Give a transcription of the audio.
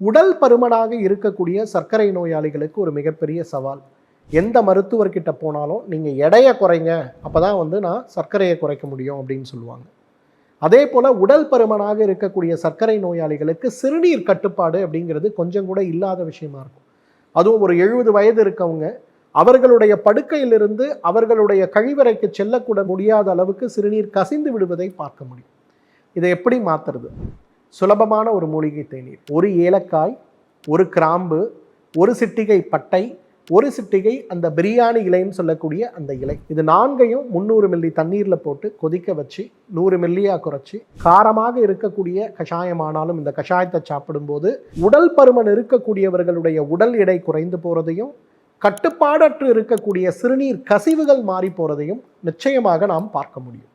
உடல் பருமனாக இருக்கக்கூடிய சர்க்கரை நோயாளிகளுக்கு ஒரு மிகப்பெரிய சவால். எந்த மருத்துவர்கிட்ட போனாலும் நீங்கள் எடையை குறைங்க அப்போ தான் வந்து நான் சர்க்கரையை குறைக்க முடியும் அப்படின்னு சொல்லுவாங்க. அதே போல் உடல் பருமனாக இருக்கக்கூடிய சர்க்கரை நோயாளிகளுக்கு சிறுநீர் கட்டுப்பாடு அப்படிங்கிறது கொஞ்சம் கூட இல்லாத விஷயமா இருக்கும். அதுவும் ஒரு எழுபது வயது இருக்கவங்க அவர்களுடைய படுக்கையிலிருந்து அவர்களுடைய கழிவறைக்கு செல்லக்கூட முடியாத அளவுக்கு சிறுநீர் கசிந்து விடுவதை பார்க்க முடியும். இதை எப்படி மாற்றுறது சுலபமான ஒரு மூலிகை தேநீர் ஒரு ஏலக்காய் ஒரு கிராம்பு ஒரு சிட்டிகை பட்டை ஒரு சிட்டிகை அந்த பிரியாணி இலைன்னு சொல்லக்கூடிய அந்த இலை. இது நான்கையும் முந்நூறு மில்லி தண்ணீரில் போட்டு கொதிக்க வச்சு நூறு மில்லியாக குறைச்சி காரமாக இருக்கக்கூடிய கஷாயமானாலும் இந்த கஷாயத்தை சாப்பிடும்போது உடல் பருமன் இருக்கக்கூடியவர்களுடைய உடல் எடை குறைந்து போகிறதையும் கட்டுப்பாடற்று இருக்கக்கூடிய சிறுநீர் கசிவுகள் மாறி போகிறதையும் நிச்சயமாக நாம் பார்க்க முடியும்.